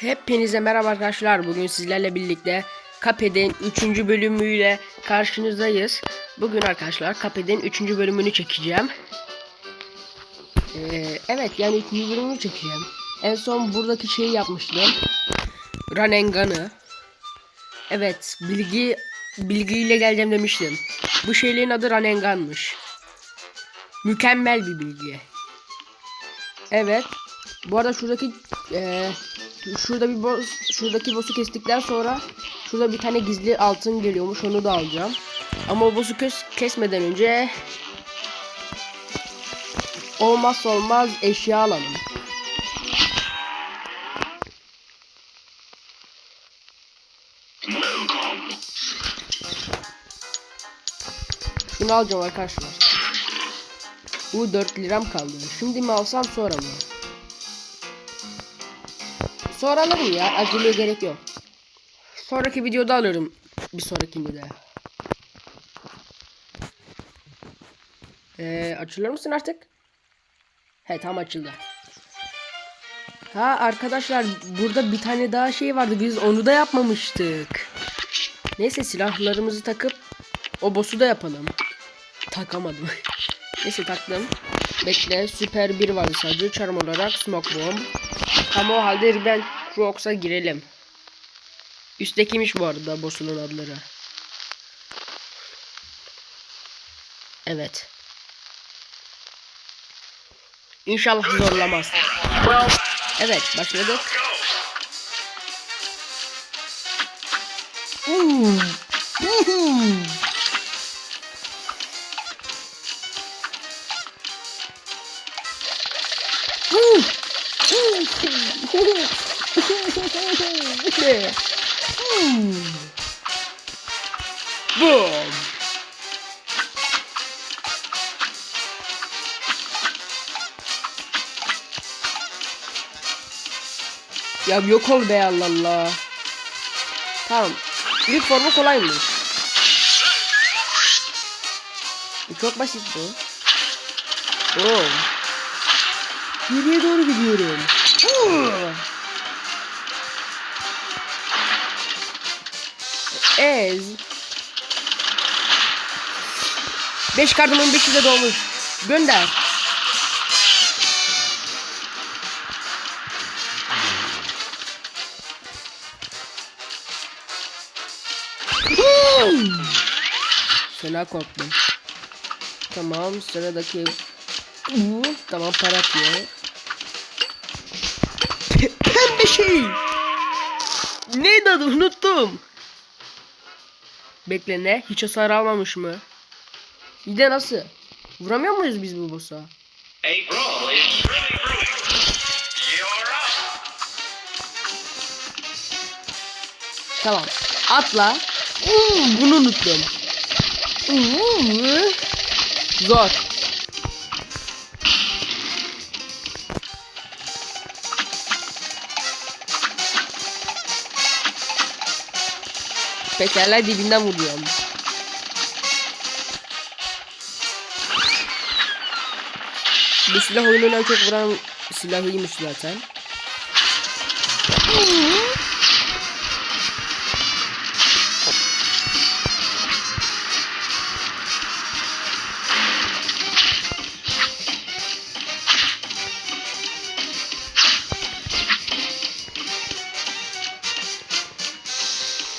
Hepinize merhaba arkadaşlar. Bugün sizlerle birlikte Kape'den 3. bölümüyle karşınızdayız. Bugün arkadaşlar Kape'den 3. bölümünü çekeceğim. Ee, evet yani 3. bölümünü çekeceğim. En son buradaki şeyi yapmıştım. Ranengan'ı. Evet bilgi bilgiyle geleceğim demiştim. Bu şeylerin adı Ranengan'mış. Mükemmel bir bilgi. Evet. Bu arada şuradaki eee şurada bir boss, şuradaki boss'u kestikten sonra şurada bir tane gizli altın geliyormuş onu da alacağım. Ama o boss'u kes, kesmeden önce olmazsa olmaz eşya alalım. Şunu alacağım arkadaşlar. Bu 4 liram kaldı. Şimdi mi alsam sonra mı? Sonra alırım ya. Aceleye gerek yok. Sonraki videoda alırım. Bir sonrakinde de. Ee, açılır mısın artık? He tam açıldı. Ha arkadaşlar burada bir tane daha şey vardı. Biz onu da yapmamıştık. Neyse silahlarımızı takıp o boss'u da yapalım. Takamadım. Neyse taktım. Bekle süper bir var sadece charm olarak smoke bomb. Ama o halde ben Crocs'a girelim. Üsttekiymiş bu arada boss'un adları. Evet. İnşallah zorlamaz. Evet başladık. Hmm. Boom. Ya yok ol be Allah Allah. Tamam. İlk formu kolaymış. Çok basit bu. Oo. Nereye doğru gidiyorum? Ez. 5 kartımın 5'i de dolmuş. Gönder. Fena korktum. Tamam sıradaki tamam para atıyor. Pe- Pembe şey. Neydi adı unuttum. Bekle ne? Hiç hasar almamış mı? Bir de nasıl? Vuramıyor muyuz biz bu boss'a? Tamam. Atla. Uuu, bunu unuttum. Uuu. Zor. Pekala dibinden vuruyorum. Bu silah oyununa çok vuran silahıymış zaten.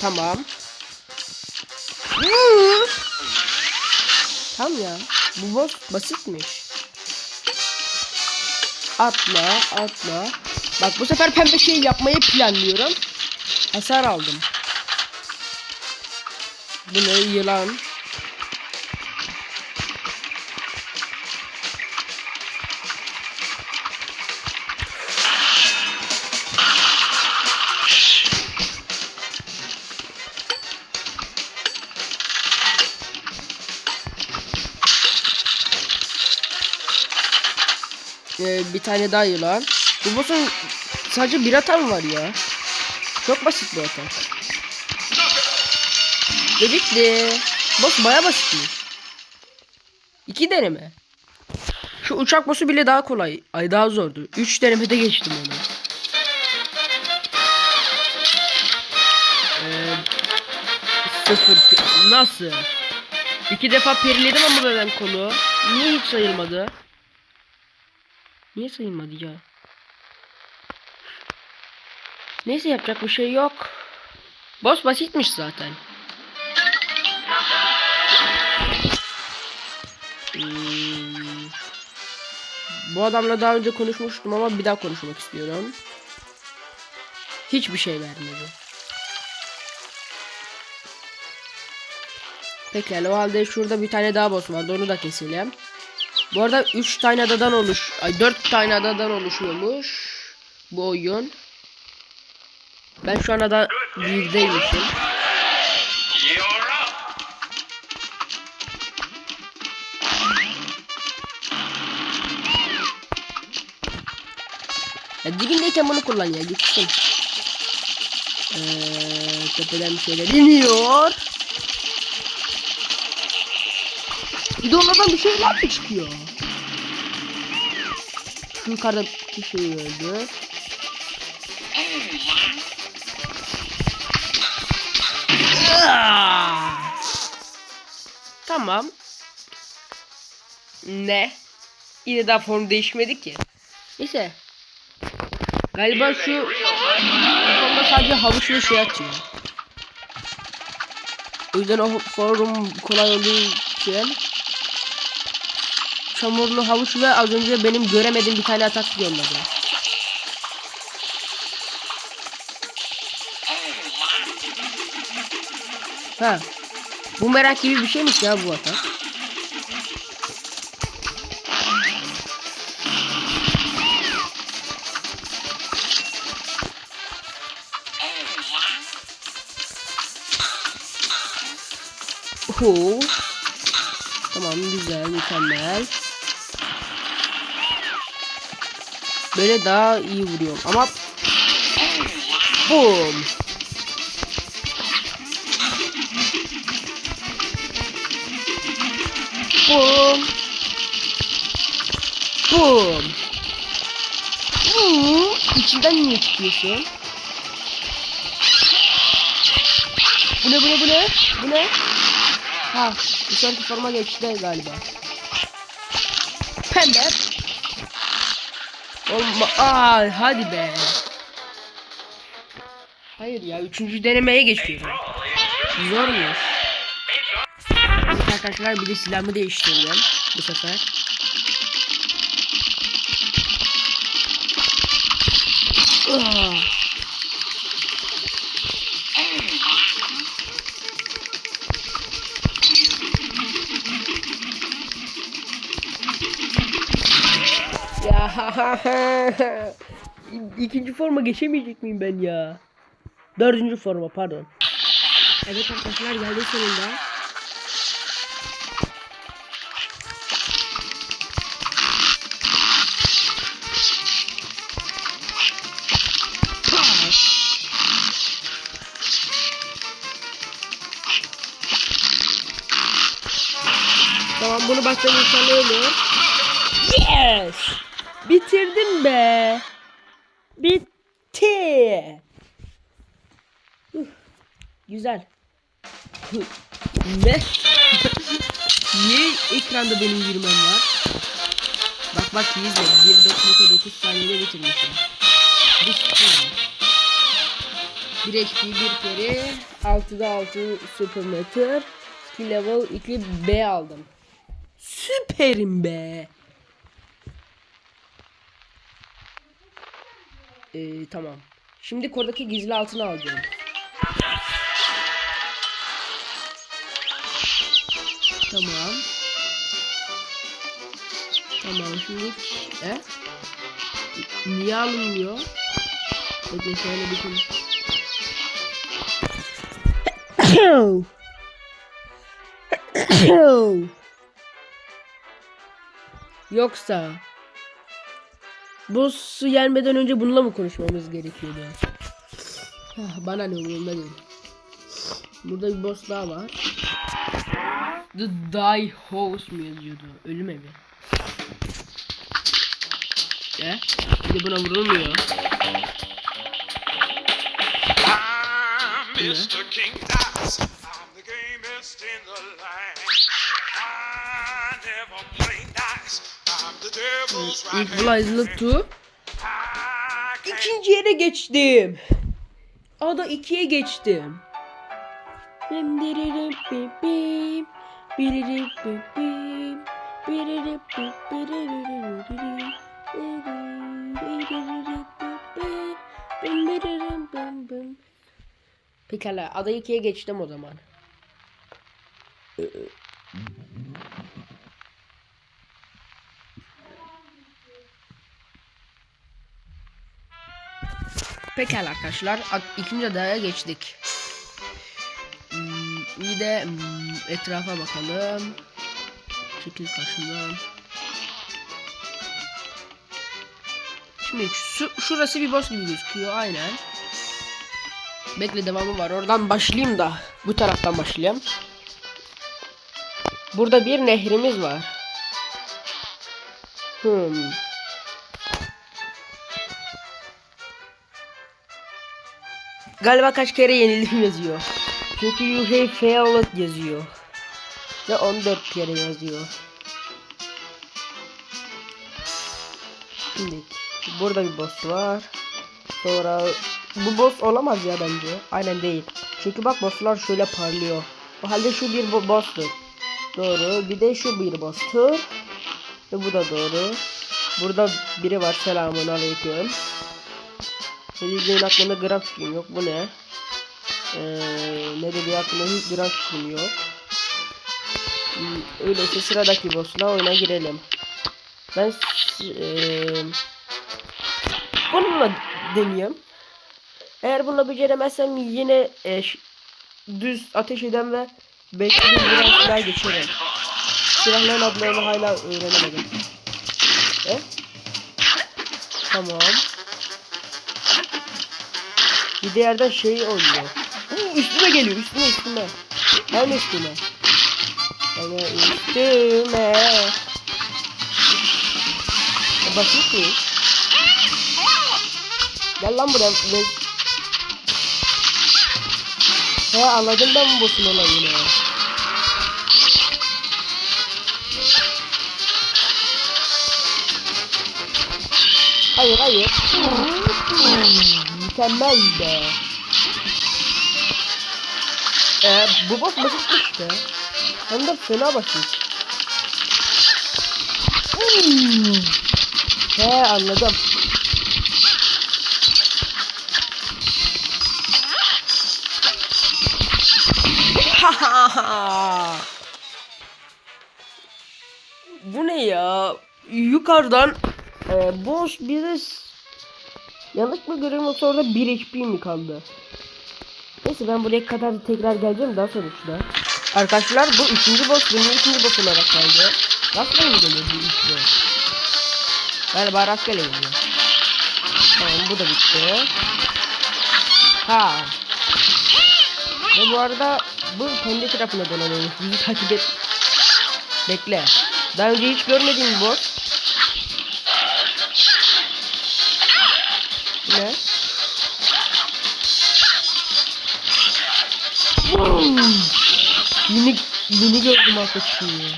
Tamam. Tamam ya. Bu boss basitmiş. Atla, atla. Bak bu sefer pembe şey yapmayı planlıyorum. Hasar aldım. Bu ne yılan? e, bir tane daha yılan. Bu boss'un sadece bir atan var ya. Çok basit bir atan. Ve bitti. Boss baya basitmiş. İki deneme. Şu uçak boss'u bile daha kolay. Ay daha zordu. Üç denemede geçtim onu. Ee, Nasıl? İki defa periledim ama ben kolu. Niye hiç sayılmadı? Niye sayılmadı ya? Neyse yapacak bir şey yok. Boss basitmiş zaten. Hmm. Bu adamla daha önce konuşmuştum ama bir daha konuşmak istiyorum. Hiçbir şey vermedi. Pekala o halde şurada bir tane daha boss vardı onu da keselim. Bu arada 3 tane adadan oluş, ay 4 tane adadan oluşuyormuş bu oyun. Ben şu an ada 1'deymişim. You're up. Ya dibindeyken bunu kullan ya gitsin. Ee, tepeden bir şeyler iniyor. Bir de onlardan bir şeyler mi çıkıyor? Şu yukarıdaki şey öldü. Tamam. Ne? Yine daha form değişmedi ki. Neyse. Galiba şu formda sadece havuç ve şey atıyor. O yüzden o forum kolay olduğu için çamurlu havuç ve az önce benim göremediğim bir tane atak yolladı. Ha. Bu merak gibi bir şeymiş ya bu atak. Böyle daha iyi vuruyorum ama Boom. Boom. Boom. Hmm, içinden niye çıkıyorsun? Bu ne bu ne bu ne? Bu ne? Ha, sonraki forma geçti galiba. Pembe. Olma. Aa, hadi be. Hayır ya, üçüncü denemeye geçiyorum. Zormuş. Arkadaşlar bir de silahımı değiştirdim bu sefer. Ah. ikinci forma geçemeyecek miyim ben ya? Dördüncü forma pardon. Evet arkadaşlar geldi sonunda. Tamam bunu baştan insanlayalım. Yes! Bitirdim be. Bitti. Güzel. ne? Niye ekranda benim girmem var? Bak bak iyi izle. 1.9 saniyede bitirmişim. Bir sıfır. 1 HP 1 kere 6'da 6 super meter skill level 2 B aldım. Süperim be. Ee, tamam. Şimdi koradaki gizli altını alacağım. Tamam. Tamam şimdi e? Niye alınmıyor? Bekle şöyle bir. Yoksa bu su gelmeden önce bununla mı konuşmamız gerekiyordu? Ah, Bana ne umurumda değil. Burada bir boss daha var. The Die House mu yazıyordu? Ölüm evi. E? Bir de buna vurulmuyor. I'm Mr. King Dice. I'm the first in the line. I never play nice. I'm the devil's right hand Equalizer 2. man. I can't İkinci yere geçtim. Ada ikiye geçtim. Bim diririm bim bim. Biririm bim bim. Biririm bim biririm bim bim. Bim biririm bim bim. Pekala ada ikiye geçtim o zaman. Pekala arkadaşlar ad- ikinci adaya geçtik. Hmm, iyi de hmm, etrafa bakalım. Çekil karşımdan. Şimdi şu, şurası bir boss gibi gözüküyor aynen. Bekle devamı var. Oradan başlayayım da bu taraftan başlayayım. Burada bir nehrimiz var. Hmm. Galiba kaç kere yenildim yazıyor. Çünkü you have failed yazıyor. Ve 14 kere yazıyor. Şimdi burada bir boss var. Sonra bu boss olamaz ya bence. Aynen değil. Çünkü bak bosslar şöyle parlıyor. O halde şu bir bo- boss'tur. Doğru. Bir de şu bir boss'tur. Ve bu da doğru. Burada biri var. Selamun aleyküm. Geleceğin hakkında gram fikrim yok. Bu ne? Ee, ne dediği hakkında hiç gram fikrim yok. Hmm, Öyleyse sıradaki boss'la oyuna girelim. Ben eee, bununla deneyeyim. Eğer bununla beceremezsem yine e, düz ateş eden ve beklediğim bir silah geçerim. Silahların adlarını hala öğrenemedim. E? Tamam. Bir de yerden şey oynuyor. Oo, üstüme geliyor üstüme üstüme. Hem üstüme. Yani üstüme. E, basit mi? Gel lan buraya. Ve... He anladım ben bu boss'un olayını. Hayır hayır. Mükemmel be. Ee, bu boss basitmiş işte. Hem de fena basit. Hmm. He anladım. Bu ne ya? Yukarıdan e, boss s- yanlış mı görüyorum orada 1 HP mi kaldı? Neyse ben buraya kadar tekrar geleceğim daha sonuçta. Arkadaşlar bu üçüncü boss benim ikinci boss olarak kaldı. Rastgele mi geliyor bu üç boss? Galiba rastgele geliyor. Tamam bu da bitti. Ha. Ve bu arada bu kendi tarafına dolanıyormuş. Bizi takip et. Bekle. Daha önce hiç görmediğim boss. Yeni gördüm artık şeyi.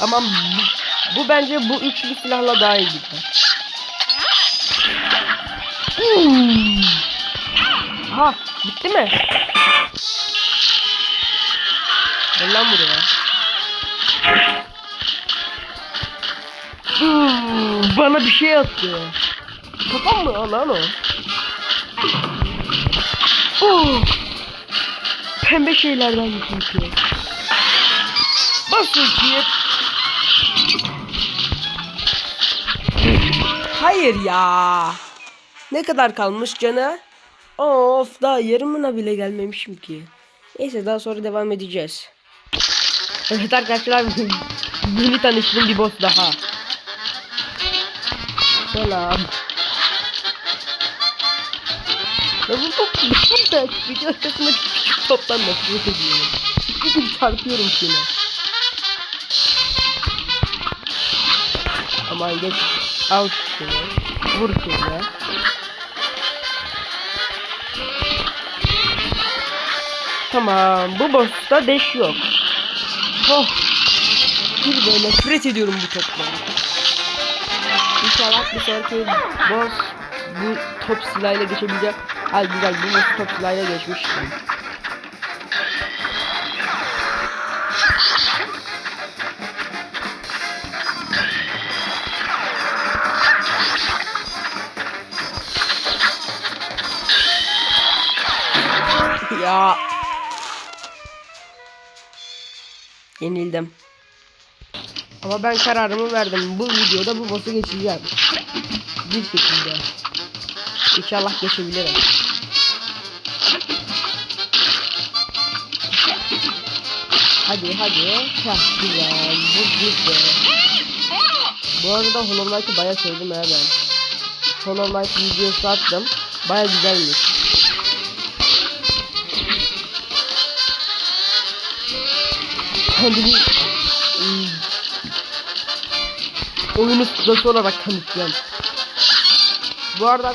Ama bu, bu bence bu üçlü silahla daha iyi gider. Hmm. Ha, bitti mi? Gel lan buraya. Hmm, bana bir şey attı. Kafam mı lan o? Oh. Pembe şeylerden çünkü. Bas bakayım. Hayır ya. Ne kadar kalmış canı? Of daha yarımına bile gelmemişim ki. Neyse daha sonra devam edeceğiz. Evet arkadaşlar yeni tanıştığım bir boss daha. Selam. Ya bu top bütün da video arkasındaki küçük toptan nefret ediyorum. Çarpıyorum şuna. Geç. Al şunu. Vur şunu. Tamam. Bu boss'ta deş yok. Oh. Bir böyle nefret ediyorum bu toptan. İnşallah bir sonraki boss bu top silahıyla geçebilecek. Ay güzel bu top silahıyla geçmiştim. Ya. Yenildim. Ama ben kararımı verdim. Bu videoda bu boss'u geçeceğim. Bir şekilde. İnşallah geçebilirim. Hadi hadi. Heh, güzel. Bu güzel. Bu arada Hollow Knight'ı bayağı sevdim ha ben. Hollow Knight videosu attım. Bayağı güzelmiş. Kendini ım, oyunu ustası olarak tanıtacağım. Bu arada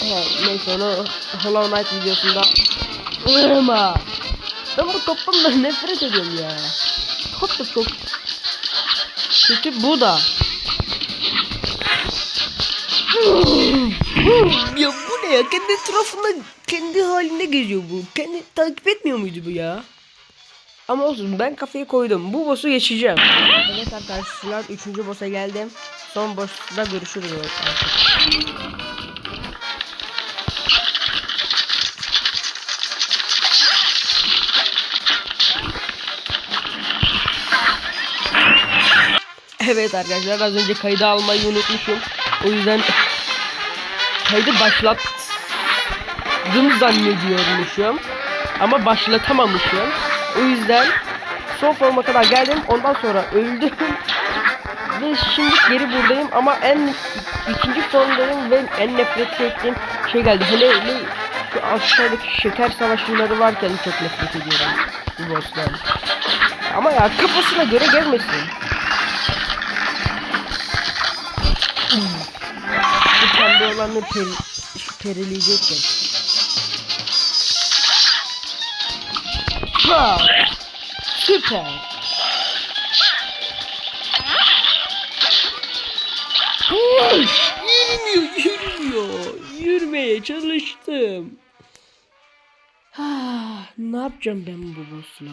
he, neyse onu Hollow Knight videosunda Irma. Ben bu toptan da nefret ediyorum ya. Top da çok kötü bu da. ya bu ne ya? Kendi etrafında kendi halinde geziyor bu. Kendi takip etmiyor muydu bu ya? Ama olsun ben kafayı koydum. Bu boss'u geçeceğim. Evet arkadaşlar 3. boss'a geldim. Son boss'da görüşürüz artık. Evet arkadaşlar az önce kaydı almayı unutmuşum. O yüzden kaydı başlattım zannediyormuşum. Ama başlatamamışım. O yüzden son forma kadar geldim. Ondan sonra öldüm. Ve şimdi geri buradayım ama en ikinci formdayım ve en nefret ettiğim şey geldi. Hele hele şu aşağıdaki şeker savaşçıları varken çok nefret ediyorum bu boss'tan. Ama ya kafasına göre gelmesin. Bu pembe olanı peri, perileyecektim. Wow. Süper. Hey, yürümüyor, yürümüyor. Yürümeye çalıştım. Ah, ne yapacağım ben bu boss'la?